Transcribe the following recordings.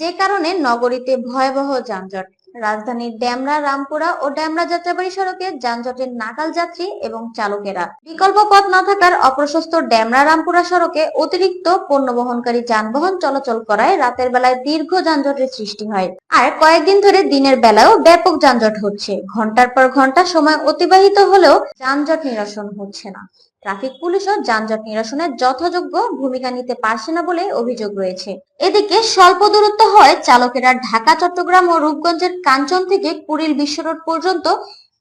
যে কারণে নগরীতে ভয়াবহ যানজট। রাজধানীর ড্যামরা, রামপুরা ও ড্যামরা যাত্রাবাড়ি সড়কে যানজটের নাকাল যাত্রী এবং চালকেরা। বিকল্প পথ না থাকার অপ্রশস্ত ড্যামরা, রামপুরা সড়কে অতিরিক্ত পণ্য বহনকারী যানবাহন চলাচল করায় রাতের বেলায় দীর্ঘ যানজটের সৃষ্টি হয়। আর কয়েকদিন ধরে দিনের বেলাও ব্যাপক যানজট হচ্ছে। ঘণ্টার পর ঘণ্টা সময় অতিবাহিত হলেও যানজট নিরসন হচ্ছে না। ট্রাফিক পুলিশও যানজট নিরসনের যথাযোগ্য ভূমিকা নিতে পারছে না বলে অভিযোগ রয়েছে। এদিকে স্বল্প দূরত্ব হয় চালকেরা ঢাকা, চট্টগ্রাম ও রূপগঞ্জের কাঞ্চন থেকে কুড়িল বিশ্ব রোড পর্যন্ত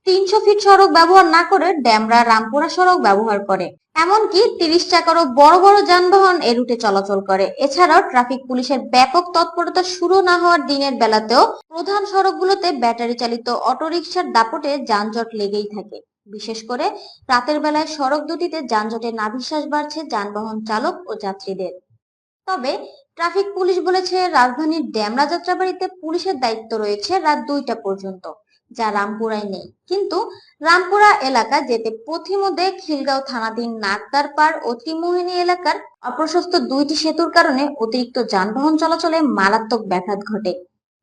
তিনশো ফিট সড়ক ব্যবহার না করে ড্যামরা রামপুরা সড়ক ব্যবহার করে। এমনকি তিরিশ চাকারও বড় বড় যানবাহন এ রুটে চলাচল করে। এছাড়াও ট্রাফিক পুলিশের ব্যাপক তৎপরতা শুরু না হওয়ার দিনের বেলাতেও প্রধান সড়কগুলোতে ব্যাটারি চালিত অটোরিকশার দাপটে যানজট লেগেই থাকে। বিশেষ করে রাতের বেলায় সড়ক দুটিতে যানজটের নাভিশ্বাস বাড়ছে যানবাহন চালক ও যাত্রীদের। তবে ট্রাফিক পুলিশ বলেছে রাজধানীর ড্যামরা যাত্রাবাড়িতে পুলিশের দায়িত্ব রয়েছে রাত দুইটা পর্যন্ত, যা রামপুরায় নেই। কিন্তু রামপুরা এলাকা যেতে পথিমধ্যে খিলগাঁও থানাধীন নাগদার পাড় ও ত্রিমোহিনী এলাকার অপ্রশস্ত দুইটি সেতুর কারণে অতিরিক্ত যানবাহন চলাচলে মারাত্মক ব্যাঘাত ঘটে।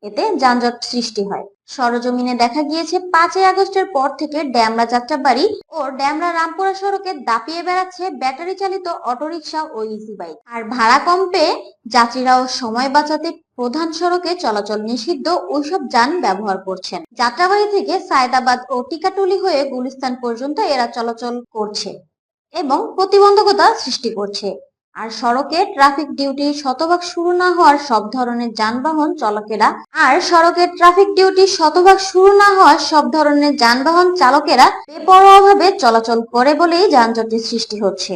এতে যানজট সৃষ্টি হয়। সরজমিনে দেখা গিয়েছে পাঁচই আগস্টের পর থেকে ড্যামরা যাত্রাবাড়ি ও ড্যামরা রামপুরা সড়কে দাপিয়ে বেড়াচ্ছে ব্যাটারি চালিত অটোরিকশা ও ইজি বাইক আর ভাড়া কম পেয়ে যাত্রীরাও সময় বাঁচাতে প্রধান সড়কে চলাচল নিষিদ্ধ ওইসব যান ব্যবহার করছেন। যাত্রাবাড়ি থেকে সায়দাবাদ ও টিকাটুলি হয়ে গুলিস্তান পর্যন্ত এরা চলাচল করছে এবং প্রতিবন্ধকতা সৃষ্টি করছে। আর সড়কে ট্রাফিক ডিউটি শতভাগ শুরু না হওয়ার সব ধরনের যানবাহন চালকেরা, আর সড়কে ট্রাফিক ডিউটি শতভাগ শুরু না হওয়ার সব ধরনের যানবাহন চালকেরা বেপরোয়াভাবে চলাচল করে বলেই যানজটের সৃষ্টি হচ্ছে।